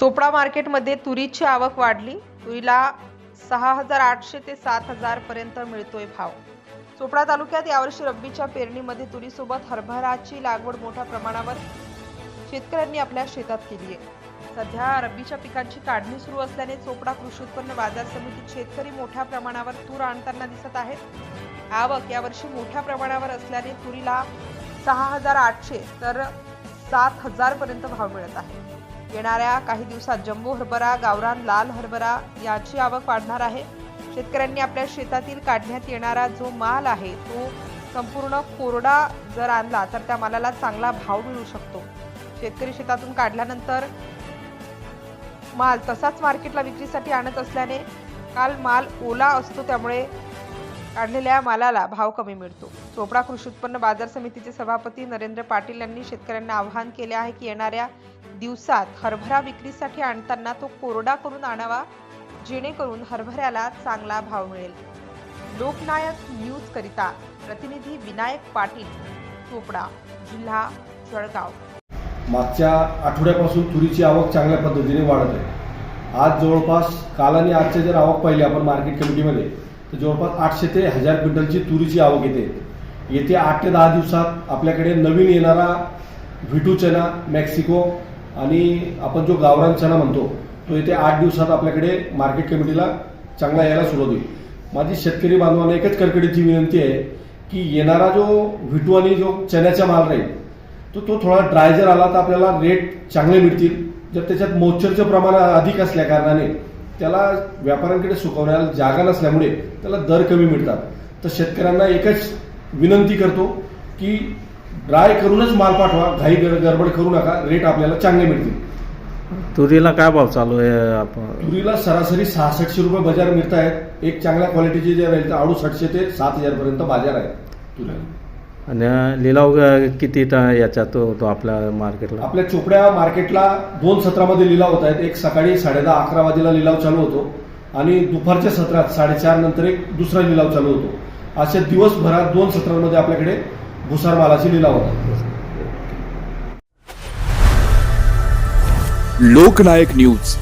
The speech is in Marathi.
चोपडा मार्केटमध्ये तुरीची आवक वाढली. तुरीला सहा हजार आठशे ते सात हजार पर्यंत मिळतोय भाव. चोपडा तालुक्यात यावर्षी रब्बीच्या पेरणीमध्ये तुरीसोबत हरभराची लागवड मोठ्या प्रमाणावर शेतकऱ्यांनी आपल्या शेतात केली आहे. सध्या रब्बीच्या पिकांची काढणी सुरू असल्याने चोपडा कृषी उत्पन्न बाजार समितीत शेतकरी मोठ्या प्रमाणावर तूर आणताना दिसत आहेत. आवक यावर्षी मोठ्या प्रमाणावर असल्याने तुरीला सहा हजार आठशे तर सात हजार पर्यंत भाव मिळत आहे. येणाऱ्या काही दिवसात जम्बो हरभरा गावरान लाल हरभरा याची आवक वाढणार आहे. शेतकऱ्यांनी आपल्या शेतातील काढण्यात येणारा जो माल आहे तो संपूर्ण कोरडा जर आणला तर त्या मालाला चांगला भाव मिळू शकतो. शेतकरी शेतातून काढल्यानंतर माल तसाच मार्केटला विक्रीसाठी आणत असल्याने काल माल ओला असतो त्यामुळे काढलेल्या मालाला भाव कमी मिळतो. चोपडा कृषी उत्पन्न बाजार समितीचे सभापती नरेंद्र पाटील यांनी शेतकऱ्यांना आवाहन केले आहे की येणाऱ्या दिवसात हरभरा विक्रीसाठी आणताना तो कोरडा करून आणावा जेणेकरून हरभऱ्याला चांगला भाव मिळेल. लोकनायक न्यूज करिता प्रतिनिधी विनायक पाटील चोपडा जिल्हा जळगाव. मागच्या आठवड्यापासून तुरीची आवक चांगल्या पद्धतीने वाढत आहे. आज जवळपास काल आणि आजच्या जर आवक पाहिली आपण मार्केट कमिटीमध्ये तर जवळपास आठशे ते हजार क्विंटलची तुरीची आवक येते. येत्या आठ ते दहा दिवसात आपल्याकडे नवीन येणारा व्हिटू चना मेक्सिको आणि आपण जो गावरान चणा म्हणतो तो येत्या आठ दिवसात आपल्याकडे मार्केट कमिटीला चांगला यायला सुरुवात होईल. माझी शेतकरी बांधवांना एकच कडकडीची विनंती आहे की येणारा जो व्हिटू आणि जो चण्याचा माल राहील तो तो थोडा ड्राय जर आला तर आपल्याला रेट चांगले मिळतील. जर त्याच्यात मोच्चरचं प्रमाण अधिक असल्या कारणाने त्याला व्यापाऱ्यांकडे सुकवण्याला जागा नसल्यामुळे त्याला दर कमी मिळतात. तर शेतकऱ्यांना एकच विनंती करतो की ड्राय करूनच माल पाठवा घाई गर- गडबड करू नका रेट आपल्याला चांगले मिळतील. तुरीला काय भाव चालू आहे आपण तुरीला सरासरी सहासष्टशे रुपये बाजार मिळत आहेत एक चांगल्या क्वालिटीचे जे राहील तर अडुसष्टशे ते सात हजारपर्यंत बाजार आहे तुरीला. आणि लिलाव अ, किती टा- याच्यात होतो आपल्या मार्केटला? आपल्या चोपड्या मार्केटला दोन सत्रामध्ये लिलाव होत आहेत एक सकाळी साडेदहा अकरा वाजेला लिलाव चालू होतो आणि दुपारच्या सत्रात साडेचार नंतर एक दुसरा लिलाव चालू होतो. अशा दिवसभरात दोन सत्रांमध्ये आपल्याकडे भुसार मालाची लिलाव लोकनायक न्यूज.